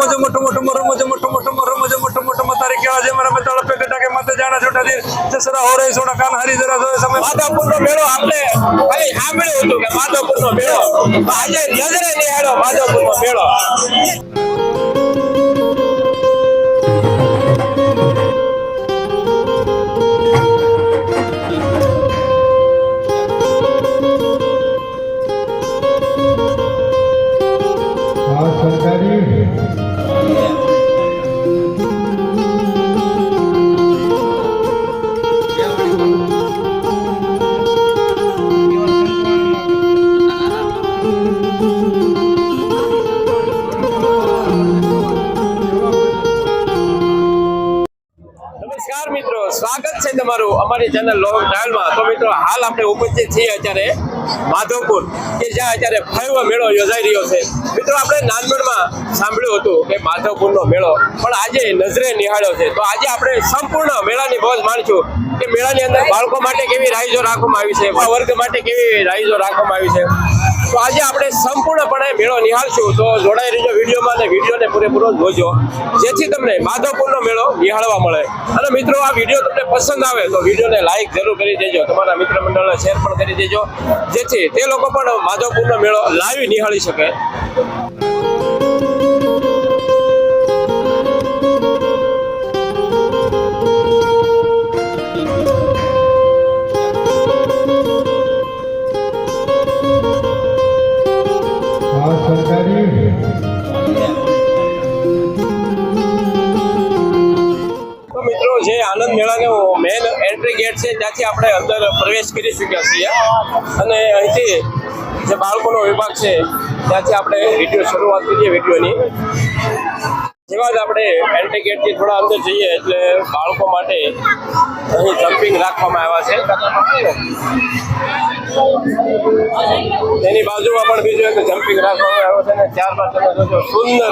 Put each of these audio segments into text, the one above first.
મોજો મોટો મોટો મરો મોજો મોટો મોટો મરો મોજો મોટો મોટો મતારે કેળા જે મારા મેતાળા પે ગટા કે માતે જાણા છોટા દે જસરા હો રહી સોડા કાન હરી જરા જોય સમય માધવપુરનો મેળો આપણે ભાઈ સાંભળ્યું હતું કે માધવપુરનો મેળો. આજે નજરે નિહાળો માધવપુરનો મેળો. અમારી ચેનલ લોક ટ્રાવેલમાં તો મિત્રો, હાલ આપણે ઉપસ્થિત છીએ અત્યારે માધવપુર, કે જ્યાં અત્યારે ફાઈવ મેળો યોજાઈ રહ્યો છે. મિત્રો, આપણે નાનપણમાં સાંભળ્યું હતું કે માધવપુરનો મેળો, પણ આજે નજરે નિહાળ્યો છે. તો આજે આપણે સંપૂર્ણ મેળાની મોજ માણીશું કે મેળાની અંદર બાળકો માટે કેવી રાઈજો રાખવામાં આવી છે વર્ગ માટે કેવી રાઈજો રાખવામાં આવી છે. તો આજે આપણે સંપૂર્ણપણે મેળો નિહાળશું. તો જોડાઈ રહીજો વિડીયોમાં અને વિડીયોને પૂરેપૂરો જોજો. જેથી તમને માધવપુરનો મેળો નિહાળવા મળે. અને મિત્રો, આ વીડિયો તમને પસંદ આવે તો વિડીયોને લાઈક જરૂર કરી દેજો. તમારા મિત્ર મંડળને શેર પણ કરી દેજો. જેથી તે લોકો પણ માધવપુરનો મેળો લાઈવ નિહાળી શકે. ગેટ છે, ત્યાંથી આપણે અંદર પ્રવેશ કરી ચૂક્યા છીએ. અને અહીંથી જે બાળકોનો વિભાગ છે, ત્યાંથી આપણે વીડિયો શરૂઆત કરીએ વિડીયોની. જેવા જ આપણે એન્ટ્રી ગેટથી થોડા અંદર જઈએ, એટલે બાળકો માટે અહીં જમ્પિંગ રાખવામાં આવ્યા છે. તેની બાજુમાં પણ બીજું એક જમ્પિંગ રાખવામાં આવ્યો છે અને ત્યારબાદ તમે સુંદર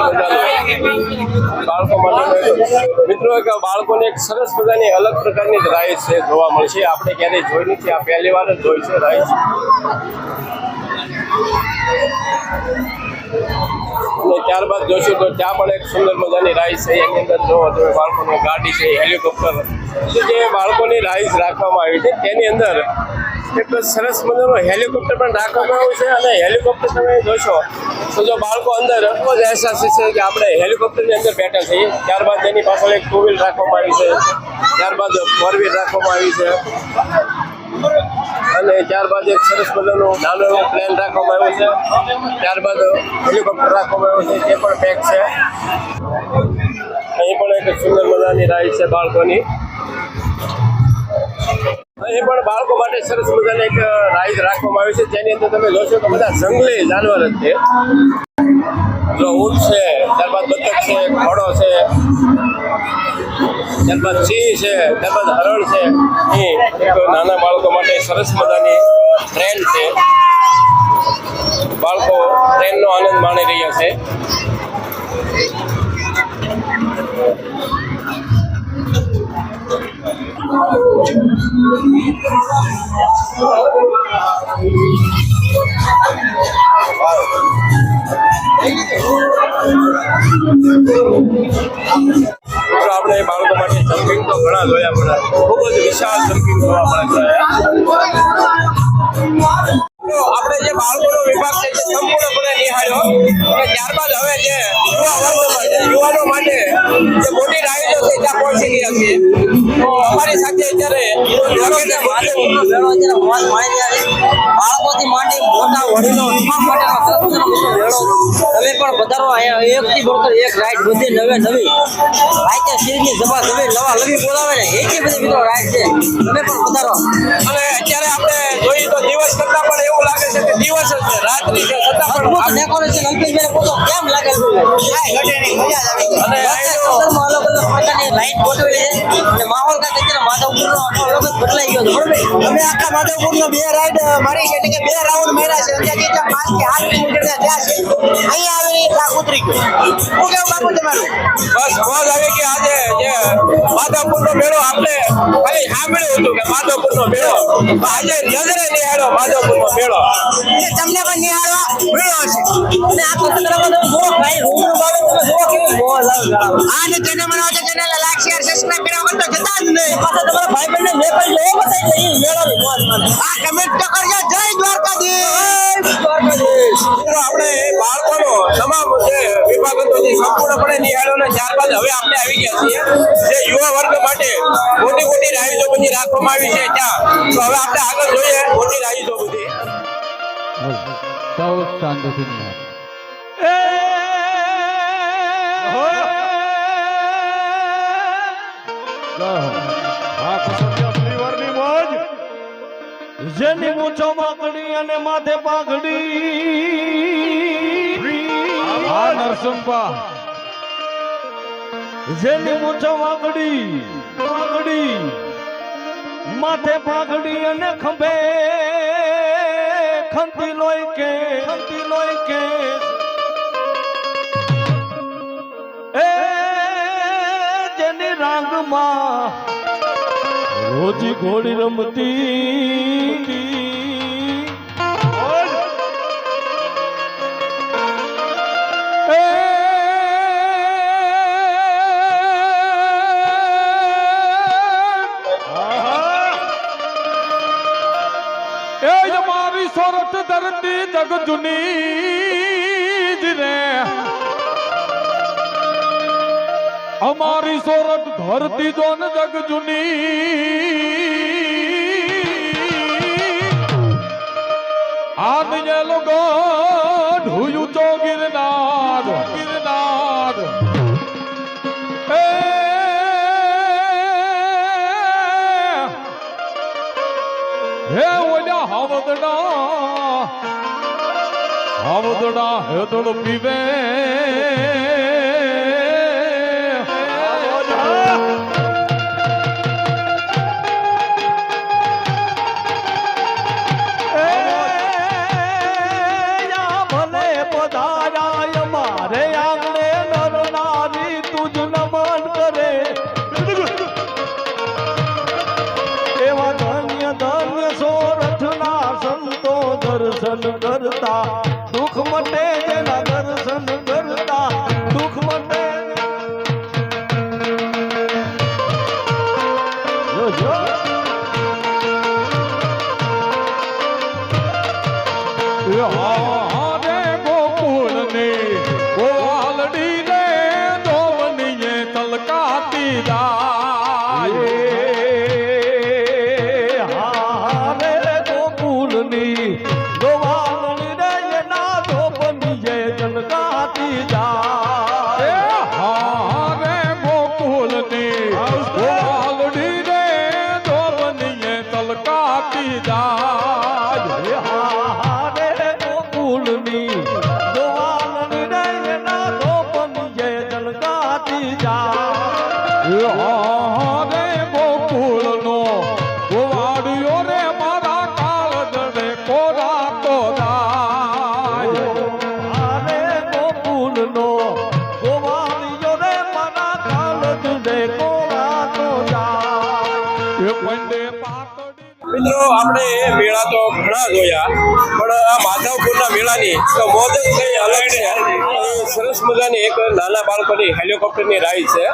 બાળકો માટે મિત્રો, એક બાળકોને એક સરસ મજાની અલગ પ્રકારની રાઈડ છે જોવા મળશે. આપણે ક્યારેય જોઈ નથી. આ પહેલી વાર જ જોઈ છે રાઈડ અને ત્યારબાદ જોશું તો ત્યાં પણ એક સુંદર મજાની રાઈસ છે. એની અંદર જો તમે બાળકોની ગાડી છે હેલિકોપ્ટર જે બાળકોની રાઈસ રાખવામાં આવી છે, તેની અંદર એક સરસ મજાનો હેલિકોપ્ટર પણ રાખવામાં આવ્યું છે અને હેલિકોપ્ટર તમે જોશો, તો જો બાળકો અંદર એટલો અહેસાસ છે કે આપણે હેલિકોપ્ટરની અંદર બેઠા છીએ. ત્યારબાદ એની પાછળ એક ટુ રાખવામાં આવી છે. ત્યારબાદ ફોર વ્હીલ રાખવામાં આવી છે. અને ત્યારબાદ એક સરસ મજાનું નાનો એવો પ્લેન રાખવામાં આવ્યો છે. ત્યારબાદ હેલિકોપ્ટર રાખવામાં આવ્યું છે. તે પણ પેક છે. અહીં પણ એક સુંદર મજાની રાઈડ છે બાળકોની. અહીં પણ બાળકો માટે સરસ મજાની એક રાઈડ રાખવામાં આવી છે. જેની અંદર તમે જોશો તો બધા જંગલી જાનવર જ છે. જો ઊંટ છે, ત્યારબાદ બતક છે, ઘોડો છે, ત્યારબાદ સિંહ છે, ત્યારબાદ હરણ છે. એ એક નાના બાળકો માટે સરસ મજાની ટ્રેન છે. બાળકો ટ્રેનનો આનંદ માણી રહ્યા છે. આપણે બાળકો માટે જમ્પિંગ તો ઘણા જોયા, પણ ખૂબ જ વિશાળ જમ્પિંગ જોવા મળે છે. આપણે જે બાળકોનો વિભાગ છે તે સંપૂર્ણપણે નિહાળ્યો. અને ત્યારબાદ હવે જે યુવા વર્ગ યુવાનો માટે જે મોટી રાઈડો છે, ત્યાં પહોંચી ગયા છીએ. અમારી સાથે અત્યારે લોકેશન માધવપુરનો મેળો અત્યારે મોજ માણી રહ્યા છે. બાળકોથી માંડી મોટા વડીલો તમામ માટેનો સરસ મજાનો મેળો તમે પણ પધારો અહીંયા એકથી બળતર એક રાઈડ બધી નવે નવી. રાઈતે શિરની સભા તમે નવા લવી બોલાવે ને એટલી બધી મિત્રો રાઈડ છે. તમે પણ પધારો. અને અત્યારે આપણે જોઈએ તો દિવસ કરતા પણ એવું લાગે છે કે દિવસ જ રાત્રિ છે છતાં પણ ડેકોરેશન અલ્પેશભાઈને પૂછો કેમ લાગે છે? અને અલગ અલગ પ્રકારની લાઈટ ગોઠવેલી છે અને માહોલ અમે આખા માધવપુરનો બે રાઈડ મારી છે એટલે બે રાઉન્ડ માર્યા છે. પાંચ કે આઠ કિલોમીટર ત્યાં છે. અહીંયા આવી ઉતરી ગયો શું કેવું બાપુ તમારું? બસ મોજ આવી કે આજે જે માધવપુરનો મેળો આપણે ખાલી સાંભળ્યું હતું કે માધવપુરનો મેળો. આજે નજરે નિહાળ્યો માધવપુરનો મેળો. તમને પણ નિહાળવા મેળો હશે. અને આ કચરામાં તમે જુઓ ભાઈ રૂમ બાબત તમે જુઓ કેવી આ ને ચેનલ બનાવો તો ચેનલ લાઈક શેર સબસ્ક્રાઇબ કર્યા વગર તો જતા જ નહીં. પાછા તમારા ભાઈબંધને મેં પણ લેવો બતાવી દે, ઈ મેળાની મોજ માને. આ કમેન્ટ તો કરજો. જય દ્વારકાધીશ. મિત્રો સંપૂર્ણપણે નિહાળ્યો અને ત્યારબાદ હવે આપણે આવી ગયા છીએ. જે યુવા વર્ગ માટે મોટી મોટી રાઈડો બધી રાખવામાં આવી છે ત્યાં. તો હવે આપણે આગળ જોઈએ મોટી રાઈડો બધી. શાંતિથી જેની મૂછો માકડી અને માથે પાઘડી. આ નરસંપા જેની મૂછો માકડી પાઘડી માથે પાઘડી અને ખંભે ખંતી લોય કે ખંતી લોય કે એ જેની રાંગમાં રોજી ઘોડી રમતી સોરઠ ધરતી જગ જુની જ રે અમારી સોરઠ ધરતી જોન જગ જુની આદ જે લોકો ઢુયું ચો હાવદડા હેદળ પીવે. કરતા દુઃખ મટે જેના દર્શન કરતા. મિત્રો, આપણે મેળા તો ઘણા જોયા, પણ આ માધવપુરના મેળાની તો મોજ જ કઈ અલગ છે. સરસ મજાની એક નાના બાળકોની હેલિકોપ્ટરની રાઈડ છે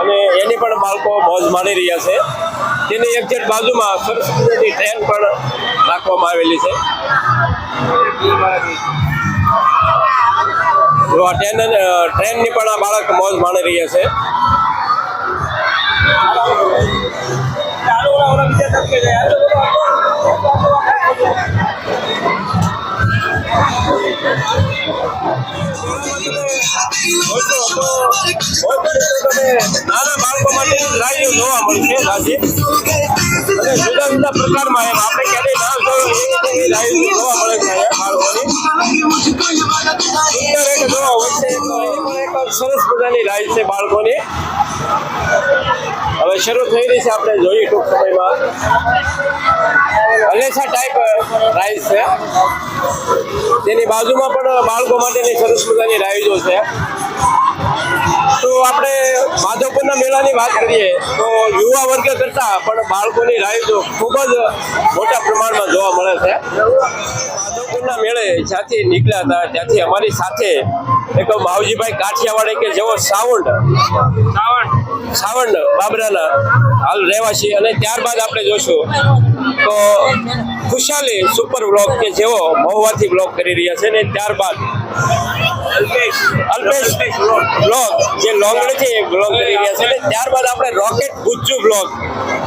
અને એની પણ બાળકો મોજ માણી રહ્યા છે. તેની એક્ઝેક્ટ બાજુમાં સરસ મજાની ટ્રેન પણ રાખવામાં આવેલી છે. જો ટ્રેન ટ્રેનની પણ આ બાળક મોજ માણી રહ્યા છે. બાળકો માટે રાઈડ જોવા મળશે રાજી જુદા જુદા પ્રકારમાં એમ આપણે ક્યારેય ના જોયું એવી જોવા મળે છે બાળકોની સુંદર એક જો વચ્ચે સરસ મજાની રાઈડ છે બાળકોની. હવે શરૂ થઈ રહી છે આપણે જોઈએ ટૂંક સમયમાં. હલેસા ટાઈપ રાઈડ છે. તેની બાજુમાં પણ બાળકો માટેની સરસ મજાની રાઈડો છે. તો આપણે મેળાની વાત કરીએ તો યુવા વર્ગ કરતા પણ બાળકોની રાઈડો ખૂબ જ મોટા પ્રમાણમાં જોવા મળે છે. માધવપુરના મેળે જ્યાંથી નીકળ્યા હતા, ત્યાંથી અમારી સાથે એક માવજીભાઈ કાઠિયાવાડે કે જેવો સાવંડ સાવંડ બાબરાના હાલ રહેવાસી અને ત્યારબાદ આપણે જોશું તો ખુશાલી સુપર બ્લોક કે જેઓ મહુવાથી બ્લોક કરી રહ્યા છે ને ત્યારબાદ અલ્પેશ બ્લોગ જે લોંગડીથી બ્લોક કરી રહ્યા છે. અને ત્યારબાદ આપણે રોકેટ ગુજ્જુ બ્લોગ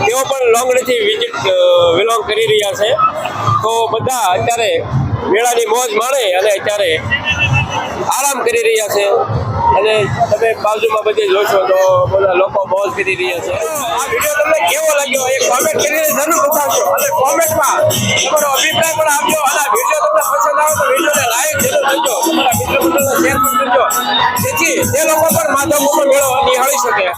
તેઓ પણ લોંગડેથી વિઝિટ બિલોંગ કરી રહ્યા છે. તો બધા અત્યારે મેળાની મોજ માણે અને અત્યારે આરામ કરી રહ્યા છે. અને તમે બાજુમાં બધે જોશો તો બધા લોકો મોજ કરી રહ્યા છે. આ વીડિયો તમને કેવો લાગ્યો? એ કોમેન્ટ કરીને જરૂર બતાવજો. અને કોમેન્ટમાં તમારો અભિપ્રાય પણ આપજો. અને વીડિયો તમને પસંદ આવે તો વિડીયોને લાઈક જરૂર કરજો. તમારા મિત્રો શેર પણ કરજો. જેથી તે લોકો પણ માધવપુરનો મેળો નિહાળી શકે.